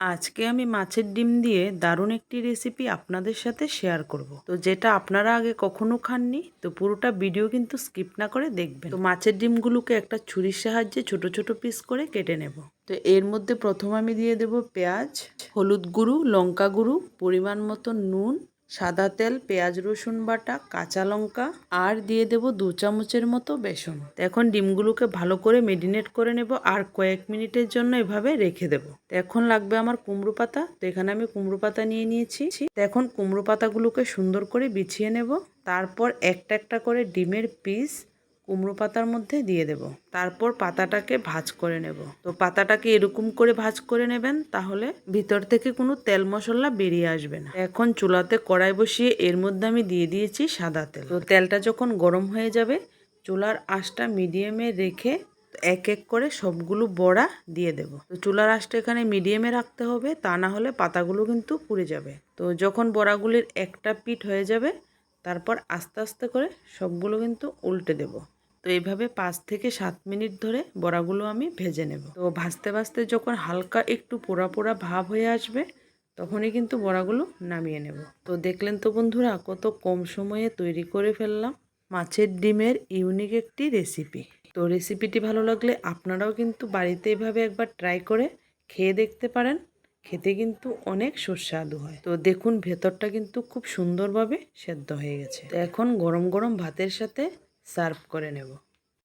আজকে আমি মাছের ডিম দিয়ে দারুণ একটি রেসিপি আপনাদের সাথে শেয়ার করব। তো যেটা আপনারা আগে কখনো খাননি, তো পুরোটা ভিডিও কিন্তু স্কিপ না করে দেখবেন। তো মাছের ডিমগুলোকে একটা ছুরির সাহায্যে ছোট ছোট পিস করে কেটে নেব। তো এর মধ্যে প্রথম আমি দিয়ে দেব পেঁয়াজ, হলুদ গুঁড়ো, লঙ্কা গুঁড়ো, পরিমাণ মতো নুন সাদা তেল, পেঁয়াজ, রসুন বাটা, কাঁচা লঙ্কা, আর দিয়ে দেব দু চামচের মতো বেসন। এখন ডিমগুলোকে ভালো করে মেরিনেট করে নেব আর কয়েক মিনিটের জন্য এভাবে রেখে দেব। এখন লাগবে আমার কুমড়ো পাতা। তো এখানে আমি কুমড়ো পাতা নিয়ে নিয়েছি। এখন কুমড়ো পাতাগুলোকে সুন্দর করে বিছিয়ে নেব। তারপর একটা একটা করে ডিমের পিস কুমড়ো পাতার মধ্যে দিয়ে দেব। তারপর পাতাটাকে ভাজ করে নেব। তো পাতাটাকে এরকম করে ভাজ করে নেবেন, তাহলে ভিতর থেকে কোনো তেল মশলা বেরিয়ে আসবে না। এখন চুলাতে কড়াই বসিয়ে এর মধ্যে আমি দিয়ে দিয়েছি সাদা তেল। তো তেলটা যখন গরম হয়ে যাবে, চুলার আঁচটা মিডিয়ামে রেখে এক এক করে সবগুলো বড়া দিয়ে দেব। তো চুলার আঁচটা এখানে মিডিয়ামে রাখতে হবে, তা না হলে পাতাগুলো কিন্তু পুড়ে যাবে। তো যখন বড়াগুলির একটা পিঠ হয়ে যাবে, তারপর আস্তে আস্তে করে সবগুলো কিন্তু উল্টে দেব। তো এইভাবে পাঁচ থেকে সাত মিনিট ধরে বড়াগুলো আমি ভেজে নেব। তো ভাজতে ভাজতে যখন হালকা একটু পোড়া পোড়া ভাব হয়ে আসবে, তখনই কিন্তু বড়াগুলো নামিয়ে নেব। তো দেখলেন তো বন্ধুরা, কত কম সময়ে তৈরি করে ফেললাম মাছের ডিমের ইউনিক একটি রেসিপি। তো রেসিপিটি ভালো লাগলে আপনারাও কিন্তু বাড়িতে এভাবে একবার ট্রাই করে খেয়ে দেখতে পারেন। খেতে কিন্তু অনেক সুস্বাদু হয়। তো দেখুন, ভেতরটা কিন্তু খুব সুন্দরভাবে সেদ্ধ হয়ে গেছে। তো এখন গরম গরম ভাতের সাথে সার্ভ করে নেব।